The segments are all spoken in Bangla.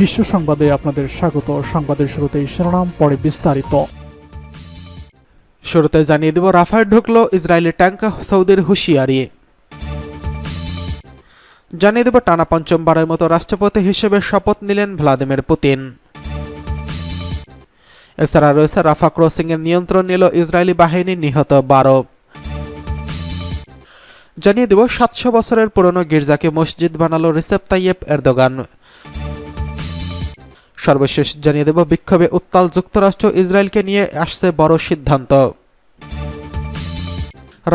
বিশ্ব সংবাদে আপনাদের স্বাগত। সংবাদের শুরুতেই শিরোনাম, পরে বিস্তারিত। শুরুতে জানিয়ে দেব রাফায় ঢুকলো ইসরায়েলি ট্যাঙ্ক সৌদির হুঁশিয়ারি। জানিয়ে দেব, টানা পঞ্চমবারের মতো রাষ্ট্রপতি হিসেবে শপথ নিলেন ভ্লাদিমির পুতিন। এছাড়া রয়েছে, রাফা ক্রসিং এর নিয়ন্ত্রণ নিল ইসরায়েলি বাহিনী নিহত বারো। জানিয়ে দেব, সাতশো বছরের পুরনো গির্জাকে মসজিদ বানালো রিসেপ তাইয়েব এরদোগান। সর্বশেষ জানিয়ে দেব, বিক্ষোভে উত্তাল যুক্তরাষ্ট্র ইসরায়েলকে নিয়ে আসছে বড় সিদ্ধান্ত।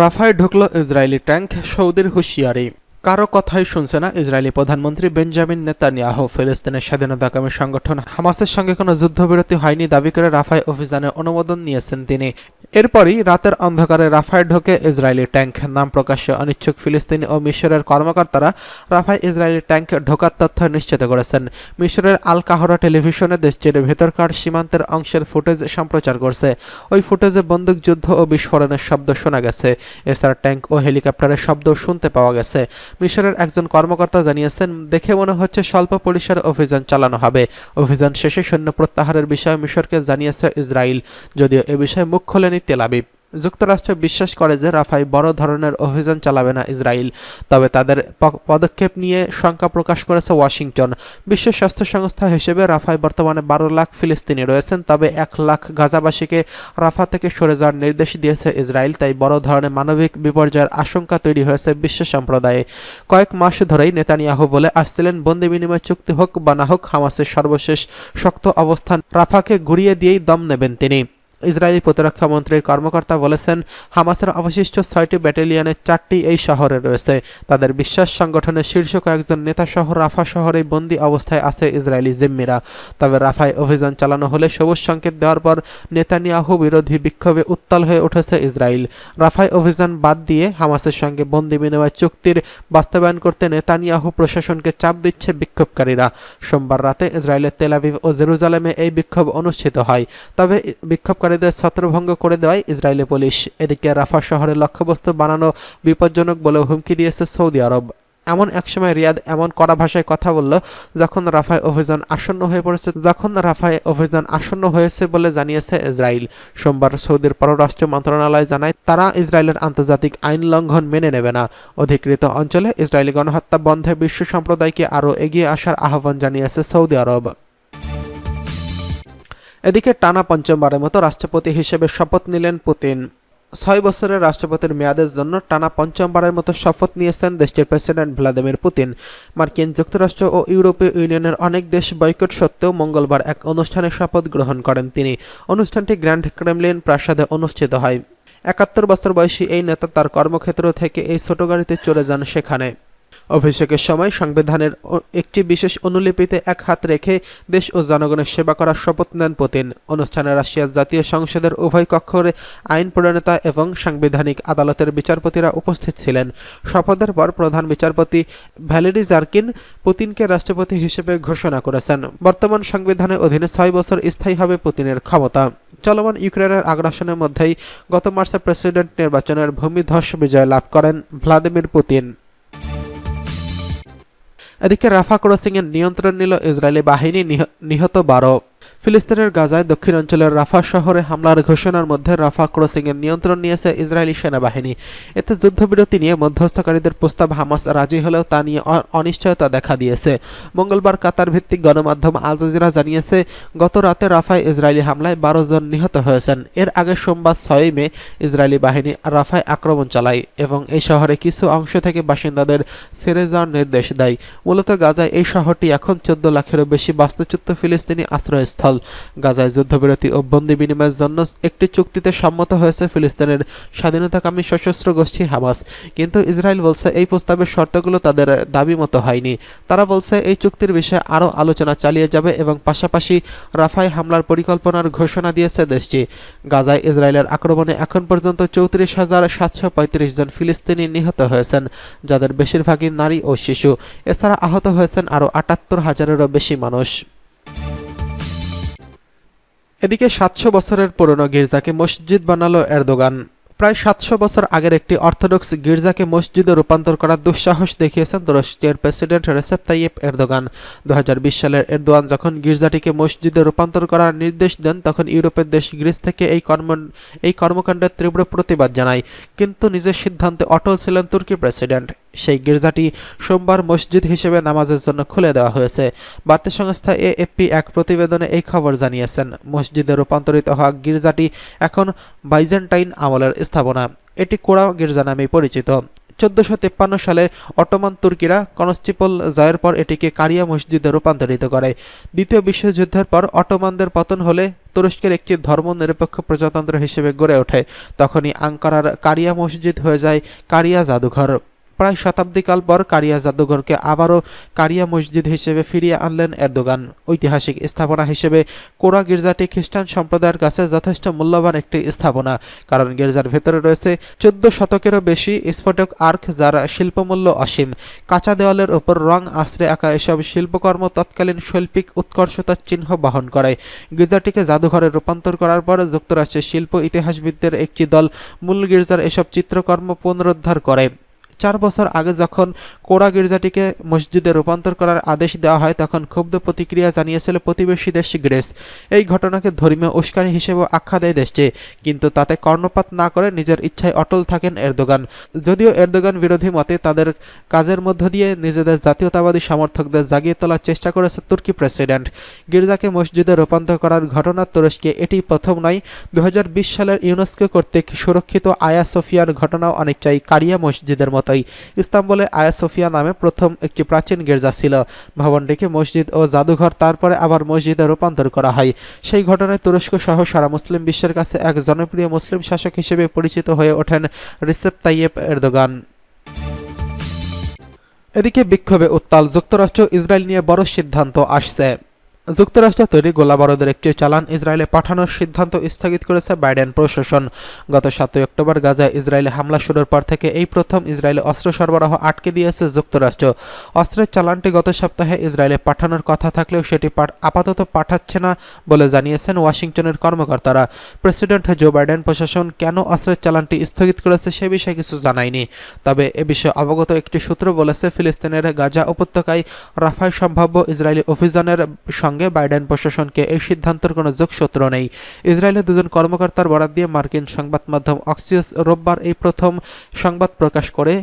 রাফায় ঢুকল ইসরায়েলি ট্যাঙ্ক সৌদির হুঁশিয়ারি। কারও কথাই শুনছে না ইসরায়েলি প্রধানমন্ত্রী বেঞ্জামিন নেতানিয়াহ। ফিলিস্তিনের স্বাধীনতাকামী সংগঠন হামাসের সঙ্গে কোনো যুদ্ধবিরতি হয়নি, দাবি করে রাফায় অভিযানের অনুমোদন নিয়েছেন তিনি। এরপরই রাতের অন্ধকারে রাফায় ঢোকে ইসরায়েলি ট্যাঙ্ক নাম প্রকাশ্যে অনিচ্ছুক ফিলিস্তিনি ও মিশরের কর্মকর্তারা রাফায় ইসরায়েলি ট্যাঙ্ক ঢোকার তথ্য নিশ্চিত করেছেন। মিশরের আল কাহরা টেলিভিশনে দেশটির ভেতরকার সীমান্তের অংশের ফুটেজ সম্প্রচার করছে। ওই ফুটেজে বন্দুকযুদ্ধ ও বিস্ফোরণের শব্দ শোনা গেছে। এছাড়া ট্যাঙ্ক ও হেলিকপ্টারের শব্দ শুনতে পাওয়া গেছে। মিশরের একজন কর্মকর্তা জানিয়েছেন, দেখে মনে হচ্ছে স্বল্প পরিসরে অভিযান চালানো হবে। অভিযান শেষে সৈন্য প্রত্যাহারের বিষয়ে মিশরকে জানিয়েছে ইসরায়েল। যদিও এ বিষয়ে মুখ খোলেনি তেল আবিব। যুক্তরাষ্ট্র বিশ্বাস করে যে রাফাই বড় ধরনের অভিযান চালাবে না ইসরায়েল, তবে তাদের পদক্ষেপ নিয়ে শঙ্কা প্রকাশ করেছে ওয়াশিংটন। বিশ্ব স্বাস্থ্য সংস্থা হিসেবে রাফায় বর্তমানে বারো লাখ ফিলিস্তিনি রয়েছেন, তবে এক লাখ গাজাবাসীকে রাফা থেকে সরে যাওয়ার নির্দেশ দিয়েছে ইসরায়েল, তাই বড় ধরনের মানবিক বিপর্যয়ের আশঙ্কা তৈরি হয়েছে বিশ্ব সম্প্রদায়ে। কয়েক মাস ধরেই নেতানিয়াহু বলে আসছিলেন, বন্দি বিনিময় চুক্তি হোক বা না হোক, হামাসের সর্বশেষ শক্ত অবস্থান রাফাকে ঘুরিয়ে দিয়েই দম নেবেন তিনি। ইসরায়েলি প্রতিরক্ষা মন্ত্রীর কর্মকর্তা বলেছেন, হামাসের অবশিষ্ট ছয়টি ব্যাটালিয়নের চারটি এই শহরে রয়েছে। তাদের বিশ্বাস, সংগঠনের শীর্ষ কয়েকজন নেতা সহ রাফা শহরে বন্দি অবস্থায় আছে ইসরায়েলি জিম্মিরা। তবে রাফায় অভিযান চালানো হলে সবুজ সংকেত দেওয়ার পর নেতানিয়াহু বিরোধী বিক্ষোভে উত্তাল হয়ে উঠেছে ইসরায়েল। রাফায় অভিযান বাদ দিয়ে হামাসের সঙ্গে বন্দি বিনিময় চুক্তির বাস্তবায়ন করতে নেতানিয়াহু প্রশাসনকে চাপ দিচ্ছে বিক্ষোভকারীরা। সোমবার রাতে ইসরায়েলের তেলাভিভ ও জেরুজালেমে এই বিক্ষোভ অনুষ্ঠিত হয়। তবে বিক্ষোভকারীদের ছত্রভঙ্গ করে দেওয়ায় ইসরায়েলি পুলিশ। এদিকে রাফা শহরে লক্ষ্যবস্তু বানানো বিপজ্জনক বলে হুমকি দিয়েছে সৌদি আরব। এমন এক সময় রিয়াদ এমন কড়া ভাষায় কথা বলল, যখন রাফায় অভিযান আসন্ন হয়ে পড়েছে, যখন রাফায় অভিযান আসন্ন হয়েছে বলে জানিয়েছে ইসরায়েল। সোমবার সৌদির পররাষ্ট্র মন্ত্রণালয় জানায়, তারা ইসরায়েলের আন্তর্জাতিক আইন লঙ্ঘন মেনে নেবে না। অধিকৃত অঞ্চলে ইসরায়েলি গণহত্যা বন্ধে বিশ্ব সম্প্রদায়কে আরও এগিয়ে আসার আহ্বান জানিয়েছে সৌদি আরব। এদিকে টানা পঞ্চমবারের মতো রাষ্ট্রপতি হিসেবে শপথ নিলেন পুতিন। ছয় বছরের রাষ্ট্রপতির মেয়াদের জন্য টানা পঞ্চমবারের মতো শপথ নিয়েছেন দেশটির প্রেসিডেন্ট ভ্লাদিমির পুতিন। মার্কিন যুক্তরাষ্ট্র ও ইউরোপীয় ইউনিয়নের অনেক দেশ বয়কট সত্ত্বেও মঙ্গলবার এক অনুষ্ঠানে শপথ গ্রহণ করেন তিনি। অনুষ্ঠানটি গ্র্যান্ড ক্রেমলিন প্রাসাদে অনুষ্ঠিত হয়। একাত্তর বছর বয়সী এই নেতা তার কর্মক্ষেত্র থেকে এই ছোট গাড়িতে চলে যান সেখানে। অভিষেকের সময় সংবিধানের একটি বিশেষ অনুলিপিতে এক হাত রেখে দেশ ও জনগণের সেবা করার শপথ নেন পুতিন। অনুষ্ঠানে রাশিয়ার জাতীয় সংসদের উভয় কক্ষরে আইন প্রণেতা এবং সাংবিধানিক আদালতের বিচারপতিরা উপস্থিত ছিলেন। শপথের পর প্রধান বিচারপতি ভ্যালেরি জার্কিন পুতিনকে রাষ্ট্রপতি হিসেবে ঘোষণা করেছেন। বর্তমান সংবিধানের অধীনে ছয় বছর স্থায়ী হবে পুতিনের ক্ষমতা। চলমান ইউক্রেনের আগ্রাসনের মধ্যেই গত মার্চে প্রেসিডেন্ট নির্বাচনের ভূমিধস বিজয় লাভ করেন ভ্লাদিমির পুতিন। এদিকে রাফা ক্রসিং এর নিয়ন্ত্রণ নিল ইসরায়েলি বাহিনী নিহ- নিহত বারো। ফিলিস্তিনের গাজায় দক্ষিণাঞ্চলের রাফা শহরে হামলার ঘোষণার মধ্যে রাফা ক্রসিং এর নিয়ন্ত্রণ নিয়েছে ইসরায়েলি সেনাবাহিনী। এতে যুদ্ধবিরতি নিয়ে মধ্যস্থকারীদের প্রস্তাব হামাস রাজি হলেও তা নিয়ে অনিশ্চয়তা দেখা দিয়েছে। মঙ্গলবার কাতার ভিত্তিক গণমাধ্যম আল জাজিরা জানিয়েছে, গত রাতে রাফায় ইসরায়েলি হামলায় বারো জন নিহত হয়েছেন। এর আগে সোমবার ছয়ই মে ইসরায়েলি বাহিনী রাফায় আক্রমণ চালায় এবং এই শহরে কিছু অংশ থেকে বাসিন্দাদের ছেড়ে যাওয়ার নির্দেশ দেয়। মূলত গাজায় এই শহরটি এখন চোদ্দ লাখেরও বেশি বাস্তুচ্যুত ফিলিস্তিনি আশ্রয়স্থল। গাজায় যুদ্ধবিরতি ও বন্দি বিনিময়ের জন্য একটি চুক্তিতে সম্মত হয়েছে ফিলিস্তিনের স্বাধীনতাকামী সশস্ত্র গোষ্ঠী হামাস। কিন্তু ইসরায়েল বলছে এই প্রস্তাবের শর্তগুলো তাদের দাবি মতো হয়নি। তারা বলছে এই চুক্তির বিষয়ে আরও আলোচনা চালিয়ে যাবে এবং পাশাপাশি রাফায় হামলার পরিকল্পনার ঘোষণা দিয়েছে দেশটি। গাজায় ইসরায়েলের আক্রমণে এখন পর্যন্ত চৌত্রিশ হাজার সাতশো পঁয়ত্রিশ জন ফিলিস্তিনি নিহত হয়েছেন, যাদের বেশিরভাগই নারী ও শিশু। এছাড়া আহত হয়েছেন আরও আটাত্তর হাজারেরও বেশি মানুষ। এদিকে সাতশো বছরের পুরনো গির্জাকে মসজিদ বানালো এরদোগান। প্রায় সাতশো বছর আগের একটি অর্থোডক্স গির্জাকে মসজিদে রূপান্তর করার দুঃসাহস দেখিয়েছেন তুরস্কের প্রেসিডেন্ট রেসেপ তাইয়েপ এরদোগান। দু বিশ সালের এরদোয়ান যখন গির্জাটিকে মসজিদে রূপান্তর করার নির্দেশ দেন, তখন ইউরোপের দেশ গ্রিস থেকে এই কর্ম, এই কর্মকাণ্ডের তীব্র প্রতিবাদ জানায়। কিন্তু নিজের সিদ্ধান্তে অটল ছিলেন তুর্কি প্রেসিডেন্ট। সেই গির্জাটি সোমবার মসজিদ হিসেবে নামাজের জন্য খুলে দেওয়া হয়েছে। বার্তা সংস্থা এএফপি এক প্রতিবেদনে এই খবর জানিয়েছেন। মসজিদে রূপান্তরিত হওয়া গির্জাটি এখন বাইজেন্টাইন আমলের স্থাপনা। এটি কোরা গির্জা নামে পরিচিত। চোদ্দশো তেপ্পান্ন সালে অটোমান তুর্কিরা কনস্টিপল জয়ের পর এটিকে কারিয়া মসজিদে রূপান্তরিত করে। দ্বিতীয় বিশ্বযুদ্ধের পর অটোমানদের পতন হলে তুরস্কের একটি ধর্মনিরপেক্ষ প্রজাতন্ত্র হিসেবে গড়ে ওঠে। তখনই আঙ্কারার কারিয়া মসজিদ হয়ে যায় কারিয়া জাদুঘর। প্রায় শতাব্দীকাল পর কারিয়া জাদুঘরকে আবারও কারিয়া মসজিদ হিসেবে ফিরিয়ে আনলেন এরদোগান। ঐতিহাসিক স্থাপনা হিসেবে কোরা গির্জাটি খ্রিস্টান সম্প্রদায়ের কাছে যথেষ্ট মূল্যবান একটি স্থাপনা। কারণ গির্জার ভেতরে রয়েছে চোদ্দ শতকেরও বেশি স্ফোটক আর্ক যার শিল্পমূল্য অসীম। কাঁচা দেওয়ালের ওপর রং আশ্রে আঁকা এসব শিল্পকর্ম তৎকালীন শৈল্পিক উৎকর্ষতার চিহ্ন বহন করে। গির্জাটিকে জাদুঘরে রূপান্তর করার পর যুক্তরাষ্ট্রের শিল্প ইতিহাসবিদদের একটি দল মূল গির্জার এসব চিত্রকর্ম পুনরুদ্ধার করে। চার বছর আগে যখন কোরা গির্জাটিকে মসজিদে রূপান্তর করার আদেশ দেওয়া হয়, তখন ক্ষুব্ধ প্রতিক্রিয়া জানিয়েছিল প্রতিবেশী দেশ গ্রেস। এই ঘটনাকে ধর্মীয় উস্কানি হিসেবে আখ্যা দেয় দেশটি, কিন্তু তাতে কর্ণপাত না করে নিজের ইচ্ছায় অটল থাকেন এরদোগান। যদিও এরদোগান বিরোধী মতে তাদের কাজের মধ্য দিয়ে নিজেদের জাতীয়তাবাদী সমর্থকদের জাগিয়ে তোলার চেষ্টা করেছে তুর্কি প্রেসিডেন্ট। গির্জাকে মসজিদে রূপান্তর করার ঘটনা তুরস্কে এটি প্রথম নয়। দু সালের ইউনেস্কো কর্তৃক সুরক্ষিত আয়া সোফিয়ার ঘটনাও অনেকটাই কারিয়া মসজিদের মতোই ইস্তাম্বুলে আয়া সোফিয়া নামে প্রথম একটি প্রাচীন গির্জা ছিল। ভবনটিকে মসজিদ ও জাদুঘর, তারপরে আবার মসজিদে রূপান্তর করা হয়। সেই ঘটনায় তুরস্ক সহ সারা মুসলিম বিশ্বের কাছে এক জনপ্রিয় মুসলিম শাসক হিসেবে পরিচিত হয়ে ওঠেন রিসেপ তাইয়েপ এরদোগান। এদিকে বিক্ষোভে উত্তাল যুক্তরাষ্ট্র ইসরায়েল নিয়ে বড় সিদ্ধান্ত আসছে। যুক্তরাষ্ট্রে তৈরি গোলাবারুদের একটি চালান ইসরায়েলে পাঠানোর সিদ্ধান্ত স্থগিত করেছে বাইডেন প্রশাসন। গত সাতই অক্টোবর গাজায় ইসরায়েলে হামলা শুরুর পর থেকে এই প্রথম ইসরায়েলে অস্ত্র সরবরাহ আটকে দিয়েছে যুক্তরাষ্ট্র। অস্ত্রের চালানটি গত সপ্তাহে ইসরায়েলে পাঠানোর কথা থাকলেও সেটি আপাতত পাঠাচ্ছে না বলে জানিয়েছেন ওয়াশিংটনের কর্মকর্তারা। প্রেসিডেন্ট জো বাইডেন প্রশাসন কেন অস্ত্রের চালানটি স্থগিত করেছে সে বিষয়ে কিছু জানায়নি। তবে এ বিষয়ে অবগত একটি সূত্র বলেছে, ফিলিস্তিনের গাজা উপত্যকায় রাফায় সম্ভাব্য ইসরায়েলি অভিযানের সঙ্গে বাইডেন প্রশাসনকে এই সিদ্ধান্তের কোনো যোগসূত্র নেই। ইসরায়েলের দুজন কর্মকর্তার বরাদ দিয়ে মার্কিন সংবাদ মাধ্যম অক্সিয়াস রোববার এই প্রথম সংবাদ প্রকাশ করে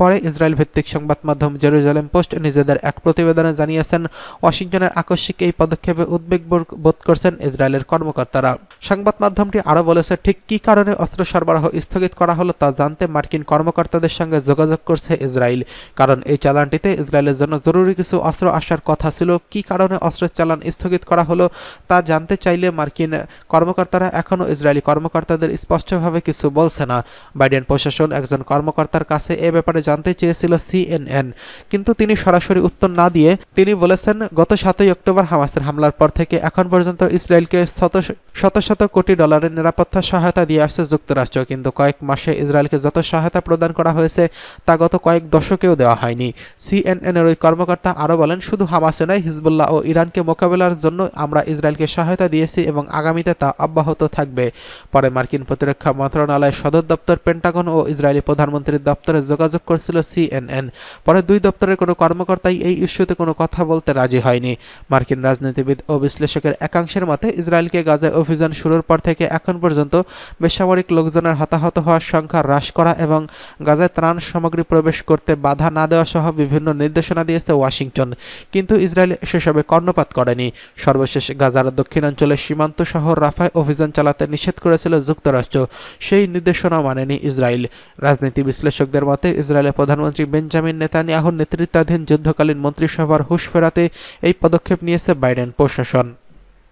পরে ইসরায়েল ভিত্তিক সংবাদ মাধ্যম জেরুজালেম পোস্ট নিজেদের এক প্রতিবেদনে জানিয়েছেন, ওয়াশিংটনের আকস্মিক এই পদক্ষেপে উদ্বেগ বোধ করছেন ইসরায়েলের কর্মকর্তারা। সংবাদ মাধ্যমটি আরও বলেছে, ঠিক কী কারণে অস্ত্র সরবরাহ স্থগিত করা হলো তা জানতে মার্কিন কর্মকর্তাদের সঙ্গে যোগাযোগ করছে ইসরায়েল। কারণ এই চালানটিতে ইসরায়েলের জন্য জরুরি কিছু অস্ত্র আসার কথা ছিল। কী কারণে অস্ত্রের চালান স্থগিত করা হলো তা জানতে চাইলে মার্কিন কর্মকর্তারা এখনও ইসরায়েলি কর্মকর্তাদের স্পষ্টভাবে কিছু বলছে না। বাইডেন প্রশাসন একজন কর্মকর্তার কাছে এ ব্যাপারে জানতে চেয়েছিল সিএনএন কিন্তু তিনি সরাসরি উত্তর না দিয়ে তিনি বলেছেন, গত সাতই অক্টোবর হামাসের হামলার পর থেকে এখন পর্যন্ত ইসরায়েলকে শত শত শত কোটি ডলারের নিরাপত্তা সহায়তা দিয়ে আসছে যুক্তরাষ্ট্র। কিন্তু কয়েক মাসে ইসরায়েলকে যত সহায়তা প্রদান করা হয়েছে, তা গত কয়েক দশকেও দেওয়া হয়নি। সিএনএন এর ওই কর্মকর্তা আরও বলেন, শুধু হামাসে নয়, হিজবুল্লাহ ও ইরানকে মোকাবেলার জন্য আমরা ইসরায়েলকে সহায়তা দিয়েছি এবং আগামীতে তা অব্যাহত থাকবে। পরে মার্কিন প্রতিরক্ষা মন্ত্রণালয়ের সদর দপ্তর পেন্টাগন ও ইসরায়েলি প্রধানমন্ত্রীর দপ্তরে যোগাযোগ করছিল সিএনএন পরে দুই দপ্তরের কোনো কর্মকর্তাই এই ইস্যুতে কোনো কথা বলতে রাজি হয়নি। মার্কিন রাজনীতিবিদ ও বিশ্লেষকের একাংশের মতে, ইসরায়েলকে গাজায় অভিযান শুরুর পর থেকে এখন পর্যন্ত বেসামরিক লোকজনের হতাহত হওয়ার সংখ্যা হ্রাস করা এবং গাজায় ত্রাণ সামগ্রী প্রবেশ করতে বাধা না দেওয়া সহ বিভিন্ন নির্দেশনা দিয়েছে ওয়াশিংটন। কিন্তু ইসরায়েল সেসবে কর্ণপাত করেনি। সর্বশেষ গাজার দক্ষিণাঞ্চলে সীমান্ত শহর রাফায় অভিযান চালাতে নিষেধ করেছিল যুক্তরাষ্ট্র। সেই নির্দেশনা মানেনি ইসরায়েল। রাজনীতি বিশ্লেষকদের মতে ইসরায়েলের প্রধানমন্ত্রী বেঞ্জামিন নেতানিয়াহুর নেতৃত্বাধীন যুদ্ধকালীন মন্ত্রিসভার হুশ ফেরাতে এই পদক্ষেপ নিয়েছে বাইডেন প্রশাসন।